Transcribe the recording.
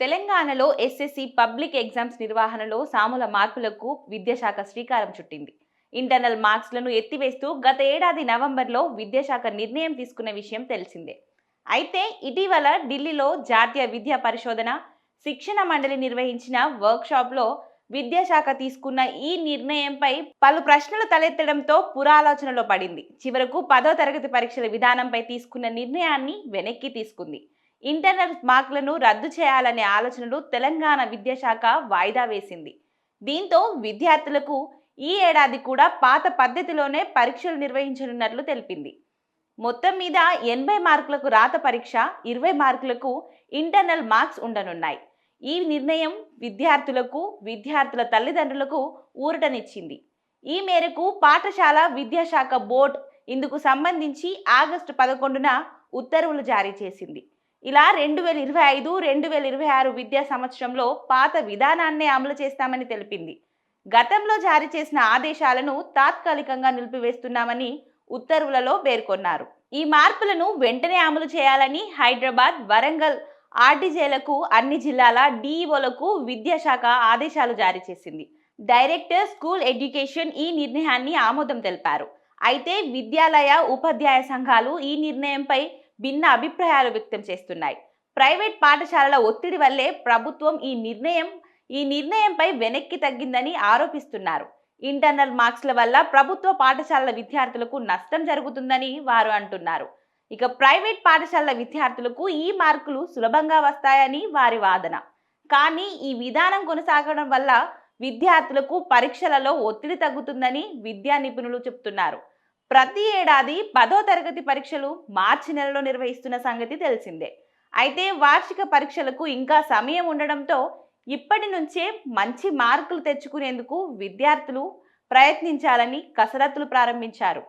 తెలంగాణలో SSC public exams నిర్వహణలో సామూల మార్పులకు విద్యాశాఖ శ్రీకారం చుట్టింది. ఇంటర్నల్ మార్క్స్లను ఎత్తివేస్తూ గత ఏడాది నవంబర్లో విద్యాశాఖ నిర్ణయం తీసుకున్న విషయం తెలిసిందే. అయితే ఇటీవల ఢిల్లీలో జాతీయ విద్యా పరిశోధన శిక్షణ మండలి నిర్వహించిన వర్క్షాప్లో విద్యాశాఖ తీసుకున్న ఈ నిర్ణయంపై పలు ప్రశ్నలు తలెత్తడంతో పురాలోచనలో పడింది. చివరకు పదో తరగతి పరీక్షల విధానంపై తీసుకున్న నిర్ణయాన్ని వెనక్కి తీసుకుంది. ఇంటర్నల్ మార్కులను రద్దు చేయాలనే ఆలోచనలు తెలంగాణ విద్యాశాఖ వాయిదా వేసింది. దీంతో విద్యార్థులకు ఈ ఏడాది కూడా పాత పద్ధతిలోనే పరీక్షలు నిర్వహించనున్నట్లు తెలిపింది. మొత్తం మీద ఎనభై మార్కులకు రాత పరీక్ష ఇరవై మార్కులకు ఇంటర్నల్ మార్క్స్ ఉండనున్నాయి. ఈ నిర్ణయం విద్యార్థులకు విద్యార్థుల తల్లిదండ్రులకు ఊరటనిచ్చింది. ఈ మేరకు పాఠశాల విద్యాశాఖ బోర్డు ఇందుకు సంబంధించి ఆగస్టు పదకొండున ఉత్తర్వులు జారీ చేసింది. ఇలా రెండు వేల ఇరవై ఐదు రెండు వేల ఇరవై ఆరు విద్యా సంవత్సరంలో పాత విధానాన్నే అమలు చేస్తామని తెలిపింది. గతంలో జారీ చేసిన ఆదేశాలను తాత్కాలికంగా నిలిపివేస్తున్నామని ఉత్తర్వులలో పేర్కొన్నారు. ఈ మార్పులను వెంటనే అమలు చేయాలని హైదరాబాద్ వరంగల్ ఆర్టీజేలకు అన్ని జిల్లాల డిఈఓలకు విద్యాశాఖ ఆదేశాలు జారీ చేసింది. డైరెక్టర్ స్కూల్ ఎడ్యుకేషన్ ఈ నిర్ణయాన్ని ఆమోదం తెలిపారు. అయితే విద్యాలయ ఉపాధ్యాయ సంఘాలు ఈ నిర్ణయంపై భిన్న అభిప్రాయాలు వ్యక్తం చేస్తున్నాయి. ప్రైవేట్ పాఠశాలల ఒత్తిడి వల్లే ప్రభుత్వం ఈ నిర్ణయం ఈ నిర్ణయంపై వెనక్కి తగ్గిందని ఆరోపిస్తున్నారు. ఇంటర్నల్ మార్క్స్ల వల్ల ప్రభుత్వ పాఠశాలల విద్యార్థులకు నష్టం జరుగుతుందని వారు అంటున్నారు. ఇక ప్రైవేట్ పాఠశాలల విద్యార్థులకు ఈ మార్కులు సులభంగా వస్తాయని వారి వాదన. కానీ ఈ విధానం కొనసాగడం వల్ల విద్యార్థులకు పరీక్షలలో ఒత్తిడి తగ్గుతుందని విద్యా నిపుణులు చెప్తున్నారు. ప్రతి ఏడాది పదో తరగతి పరీక్షలు మార్చి నెలలో నిర్వహిస్తున్న సంగతి తెలిసిందే. అయితే వార్షిక పరీక్షలకు ఇంకా సమయం ఉండడంతో ఇప్పటి నుంచే మంచి మార్కులు తెచ్చుకునేందుకు విద్యార్థులు ప్రయత్నించాలని కసరత్తులు ప్రారంభించారు.